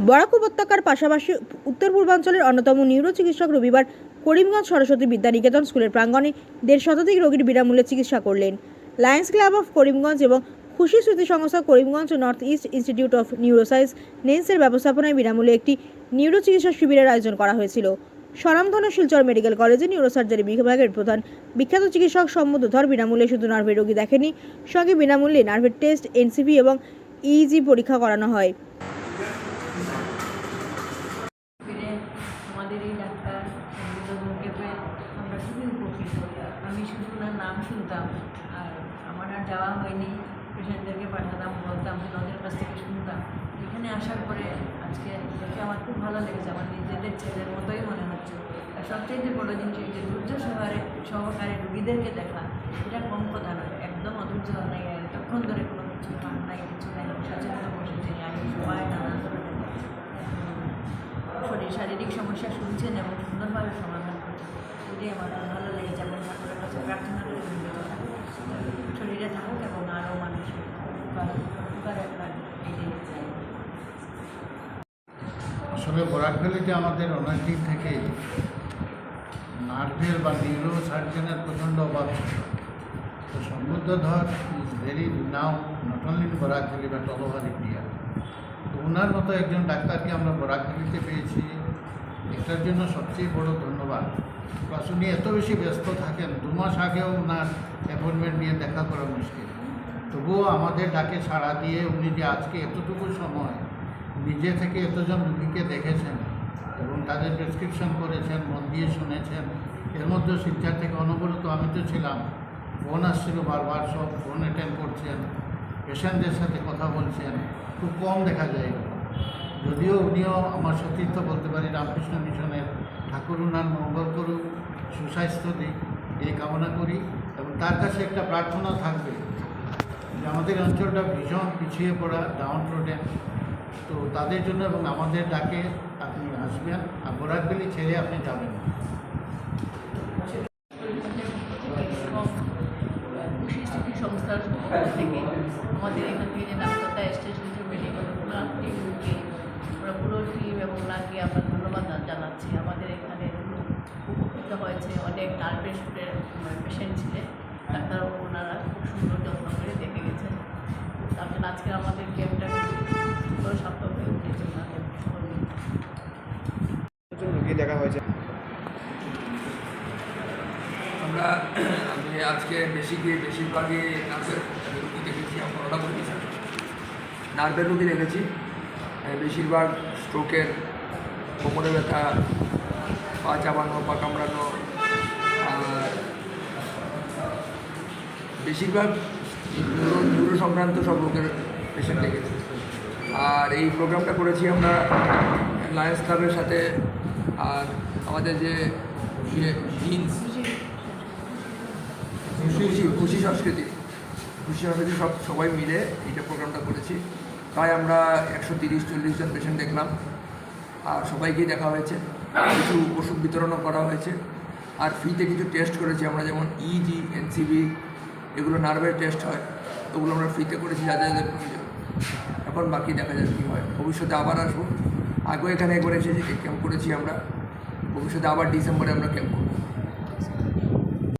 বরাক উপত্যকার পাশাপাশি উত্তর পূর্বাঞ্চলের অন্যতম নিউরো চিকিৎসক রবিবার করিমগঞ্জ সরস্বতী বিদ্যানিকেতন স্কুলের প্রাঙ্গণে দেড় শতাধিক রোগীর বিনামূল্যে চিকিৎসা করলেন। লায়ন্স ক্লাব অফ করিমগঞ্জ এবং খুশি স্মৃতি সংস্থা Karimganj North East Institute of Neuroscience নেন্সের ব্যবস্থাপনায় বিনামূল্যে একটি নিউরো চিকিৎসা শিবিরের আয়োজন করা হয়েছিল। স্বনামধন্য শিলচর মেডিকেল কলেজে নিউরোসার্জারি বিভাগের প্রধান বিখ্যাত চিকিৎসক সম্বুধর বিনামূল্যে শুধু নার্ভের রোগী দেখেনি সঙ্গে বিনামূল্যে নার্ভের টেস্ট, এনসিপি এবং ইজি পরীক্ষা করানো হয়। শুধু ওনার নাম শুনতাম। আর আমার আর যাওয়া হয়নি। পেশেন্টদেরকে পাঠাতাম, বলতাম ওনাদের কাছ থেকে শুনতাম। এখানে আসার পরে আজকে দেখে আমার খুব ভালো লেগেছে। আমার নিজেদের ছেলের মতোই মনে হচ্ছে। আর সবচেয়ে বড় জিনিস এই যে ধৈর্য সহকারে সহকারে রুগীদেরকে দেখা। এটা কম কথা নয়, একদম অধৈর্য নাই। এতক্ষণ ধরে কোনো কিছু খান নাই, কিছু নাই। সচেতন বসেছে। আমি সবাই নানান ধরনের শরীর শারীরিক সমস্যা শুনছেন এবং সুন্দরভাবে সমাধান করছেন এটাই আমার খুব ভালো লেগেছে এবং ঠাকুরের কাছে প্রার্থনা করে নিয়মিত থাকুক। শরীরে থাকুক এবং আরও মানুষ উপকার আসলে বরাকভ্যালিতে আমাদের অনেকদিন থেকে নার্ভের বা নিউরো সার্জনের প্রচণ্ড অভাব তো সমুদ্র ধর is very now not only in Barak Valley but all over India তো ওনার মতো একজন ডাক্তারকে আমরা বরাকভ্যালিতে পেয়েছি। এটার জন্য সবচেয়ে বড় ধন্যবাদ। প্লাস উনি এত বেশি ব্যস্ত থাকেন, দু মাস আগেও ওনার অ্যাপয়েন্টমেন্ট নিয়ে দেখা করা মুশকিল। তবুও আমাদের ডাকে সাড়া দিয়ে উনি যে আজকে এতটুকু সময় নিজে থেকে এতজন রুগীকে দেখেছেন এবং তাদের প্রেসক্রিপশন করেছেন, মন দিয়ে শুনেছেন, এর মধ্যে শিক্ষার থেকে অনবরত আমি তো ছিলাম। ফোন আসছিল বারবার, সব ফোন অ্যাটেন্ড করছেন পেশেন্টদের সাথে কথা বলছেন, খুব কম দেখা যায়। যদিও উনিও আমার সতীর্থ বলতে পারি, রামকৃষ্ণ মিশনের ঠাকুর উনার মঙ্গল করুক, সুস্বাস্থ্য দিক, এই কামনা করি এবং তার কাছে একটা প্রার্থনা থাকবে। আমাদের অঞ্চলটা ভীষণ পিছিয়ে পড়া ডাউন রোডে তো তাদের জন্য এবং আমাদের ডাকে আপনি আসবেন। আর বোরাকবেলি ছেড়ে আপনি যাবেন। সংস্থার থেকে আমাদের এখান থেকে যে স্টেশন ধন্যবাদ জানাচ্ছি আমাদের এখানে উপকৃত হয়েছে অনেক নার্ভের পেশেন্ট ছিলেন ডাক্তার ওনারা রুগী দেখা হয়েছে। আমরা আমি আজকে বেশি গিয়ে বেশিরভাগই নার্ভের রুগী দেখেছি নার্ভের রুগী দেখেছি। বেশিরভাগ স্ট্রোকের, কোমরে ব্যথা, পা চাবানো পা কামড়ানো বেশিরভাগ নিউরো সংক্রান্ত সব রোগের পেশেন্ট দেখেছি। আর এই প্রোগ্রামটা করেছি আমরা লায়ন্স ক্লাবের সাথে আর আমাদের যে জিন্স খুশি খুশি সংস্কৃতি। খুশি সংস্কৃতি সব, সবাই মিলে এইটা প্রোগ্রামটা করেছি। তাই আমরা একশো তিরিশ, চল্লিশ জন পেশেন্ট দেখলাম। আর সবাইকেই দেখা হয়েছে। কিছু ওষুধ বিতরণও করা হয়েছে। আর ফ্রিতে কিছু টেস্ট করেছি আমরা, যেমন E ইজি এনসিবি এগুলো নার্ভের টেস্ট হয়। ওগুলো আমরা ফ্রিতে করেছি যাদের প্রয়োজন। এখন বাকি দেখা যাক কী হয়। ভবিষ্যতে আবার আসব। আগেও এখানে একবার এসেছি ক্যাম্প করেছি আমরা। ভবিষ্যতে আবার ডিসেম্বরে আমরা ক্যাম্প করব।